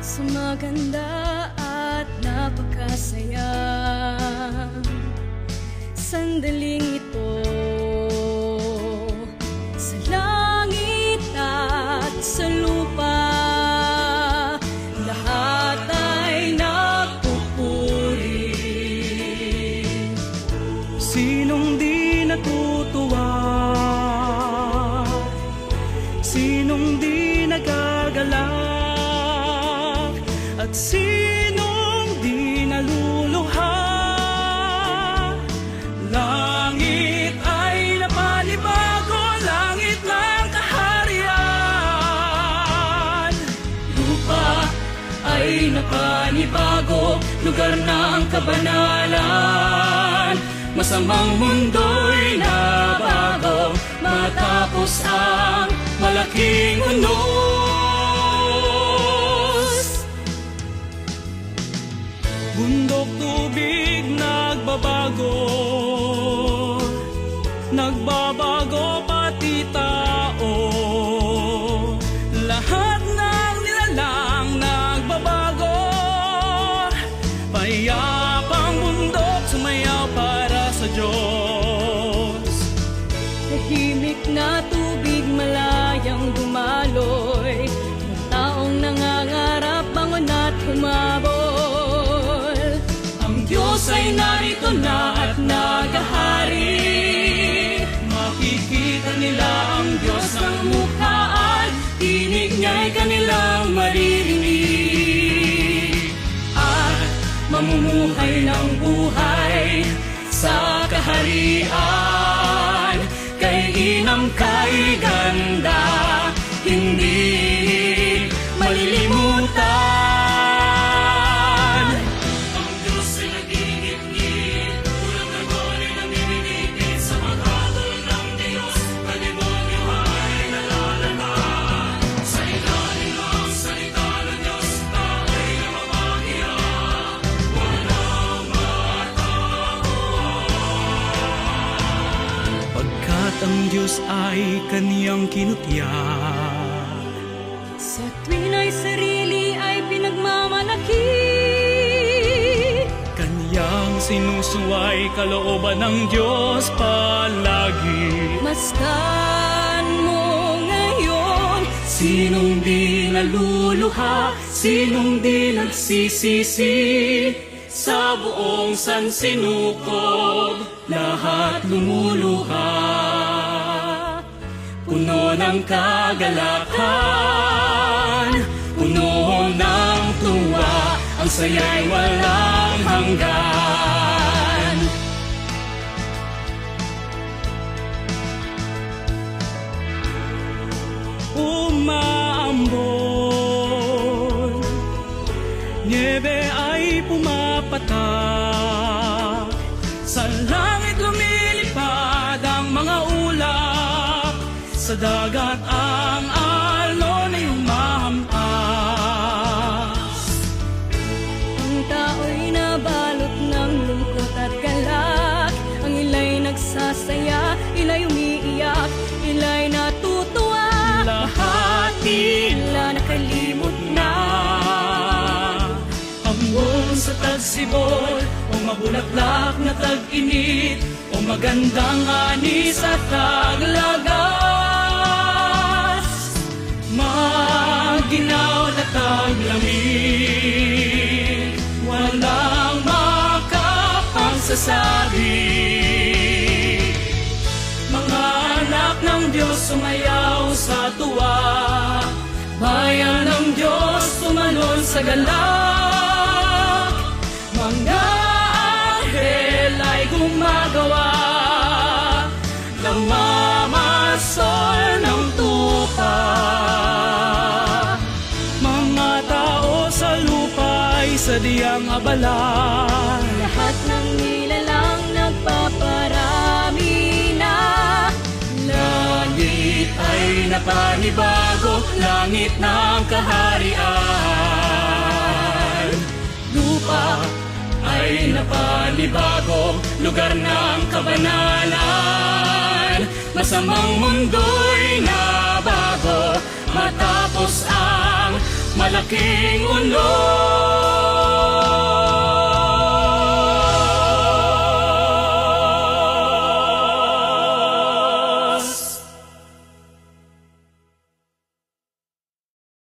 Sa maganda at napakasaya. Sandaling ito Sinong di nagagalak? At sinong di naluluha? Langit ay napanibago, langit ng kaharian. Lupa ay napanibago Lugar ng kabanalan Masamang mundo'y nabago Matapos ang malaking unos. Bundok tubig nagbabago Nagbabago pati tao. Lahat ng nilalang nagbabago Payapang Diyos. Tahimik na tubig malayang dumaloy. Mga taong nangangarap bangon at humabol. Ang Diyos ay narito na at nagahari. Makikita nila ang Diyos ng Mukhaan, tinig niya'y kanilang maririnig. At mamumuhay ng buhay sa kaharian Kay inam kay ang Diyos ay kaniyang kinutiyak Sa tuwin ay sarili ay pinagmamalaki Kanyang sinusuway kalooban ng Diyos palagi. Masdan mo ngayon Sinong di naluluha Sinong di nagsisisi? Sa buong sansinukob Lahat lumuluha Puno ng kagalakan Puno ng tuwa Ang saya'y walang hanggan. Umaambon Niebe ay pumapatak Sa langit Sa dagat ang alon ay humahampas Ang tao'y nabalot ng lungkot at galak. Ang ila'y nagsasaya, ila'y umiiyak, ila'y natutuwa. Lahat Tila nakalimot na. Ambon sa tagsibol O mabulaklak na tag-init O magandang ani sa taglagas Na taglamig Walang makapangsasabi Mga anak ng Diyos sumayaw sa tuwa. Bayan ng Diyos tumalon sa galak abala Lahat ng nilalang nagpaparami na. Langit ay napanibago, langit ng kaharian. Lupa ay panibagong lugar ng kabanalan. Masamang mundo'y nabago matapos ang malaking unos